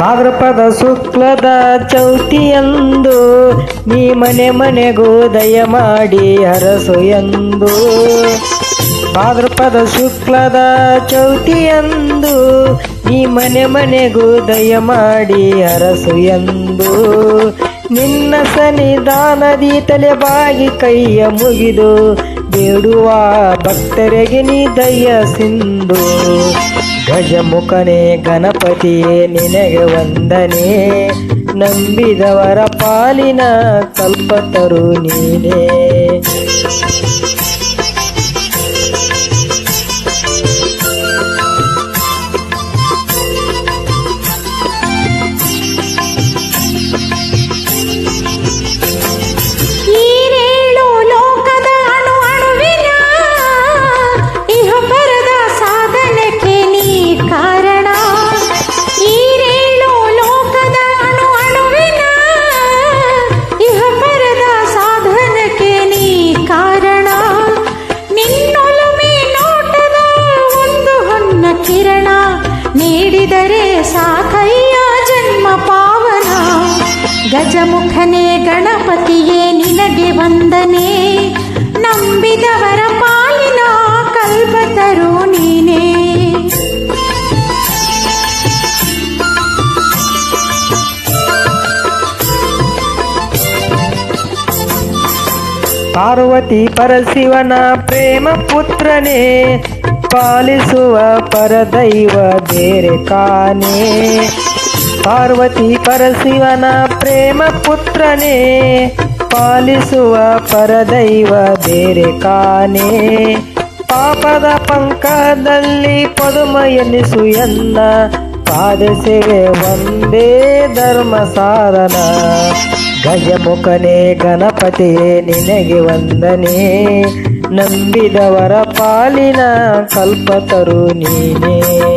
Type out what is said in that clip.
ಭಾದ್ರಪದ ಶುಕ್ಲದ ಚೌತಿಯಂದು, ನೀ ಮನೆ ಮನೆಗೂ ದಯ ಮಾಡಿ ಹರಸು ಎಂದು. ಭಾದ್ರಪದ ಶುಕ್ಲದ ಚೌತಿಯಂದು, ನೀ ಮನೆ ಮನೆಗೂ ದಯ ಮಾಡಿ ಹರಸು ಎಂದು. ನಿನ್ನ ಸನ್ನಿಧಾನದಿ ತಲೆ ಬಾಗಿ ಕೈಯ ಮುಗಿದು ಬೇಡುವ ಭಕ್ತರಿಗೆ ನೀ ದಯ ಸಿಂಧು. ಗಜಮುಖನೇ ಗಣಪತಿಯೇ ನಿನಗೆ ವಂದನೆ. ನಂಬಿದವರ ಪಾಲಿನ ಕಲ್ಪತರು ನೀನೇ. ಗಜಮುಖನೇ ಗಣಪತಿಯೇ ನಿನಗೆ ವಂದನೆ. ನಂಬಿದವರ ಪಾಲಿನ ಕಲ್ಪತರು ನೀನೇ. ಪಾರ್ವತಿ ಪರಶಿವನ ಪ್ರೇಮ ಪುತ್ರನೇ, ಪಾಲಿಸುವ ಪರದೈವ ಬೇರೆ ಕಾನೇ. ಪಾರ್ವತಿ ಪರಶಿವನ ಪ್ರೇಮ ಪುತ್ರನೇ, ಪಾಲಿಸುವ ಪರದೈವ ಬೇರೆ ಕಾನೇ. ಪಾಪದ ಪಂಕದಲ್ಲಿ ಪದುಮ ಎನಿಸು ಎನ್ನ ಪಾದ ಸೇವೆ ಒಂದೇ ಧರ್ಮ ಸಾಧನ. ಗಜಮುಖನೇ, ಗಣಪತಿಯೇ, ನಿನಗೆ ವಂದನೆ. ನಂಬಿದವರ ಪಾಲಿನ ಕಲ್ಪತರು ನೀನೇ.